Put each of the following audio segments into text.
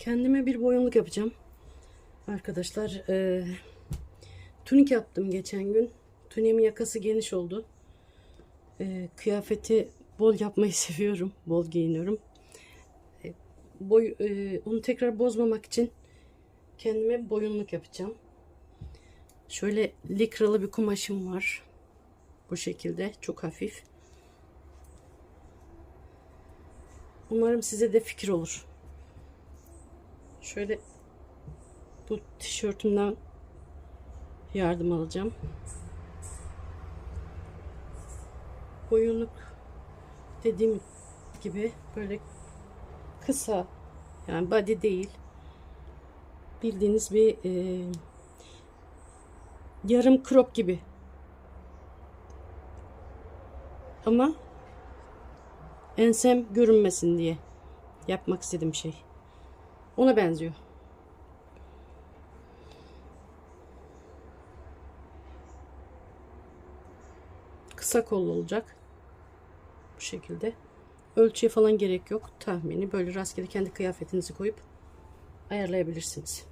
Kendime bir boyunluk yapacağım. Arkadaşlar e, tunik yaptım geçen gün. Tuniğimin yakası geniş oldu. E, kıyafeti bol yapmayı seviyorum. Bol giyiniyorum. E, boy, e, onu tekrar bozmamak için kendime boyunluk yapacağım. Şöyle likralı bir kumaşım var. Bu şekilde çok hafif. Umarım size de fikir olur. Şöyle bu tişörtümden yardım alacağım. Boyunluk dediğim gibi böyle kısa yani body değil bildiğiniz bir e, yarım crop gibi ama ensem görünmesin diye yapmak istediğim şey. Ona benziyor. Kısa kollu olacak. Bu şekilde. Ölçüye falan gerek yok. Tahmini böyle rastgele kendi kıyafetinizi koyup ayarlayabilirsiniz.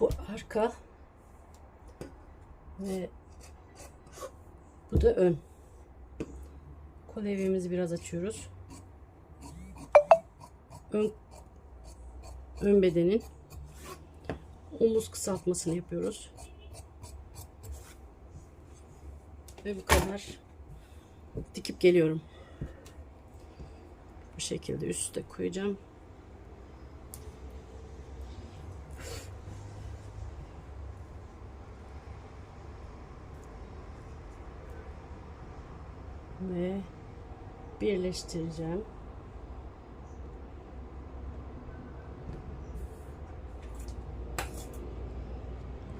Bu arka ve bu da ön. Kol evimizi biraz açıyoruz. Ön ön bedenin omuz kısaltmasını yapıyoruz. Ve bu kadar dikip geliyorum. Bu şekilde üstte koyacağım. Ve birleştireceğim.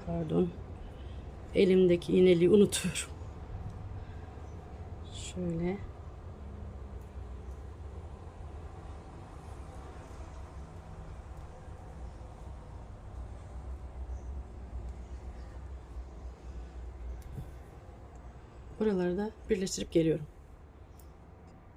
Pardon. Elimdeki iğneliği unutuyorum. Şöyle. Buraları da birleştirip geliyorum.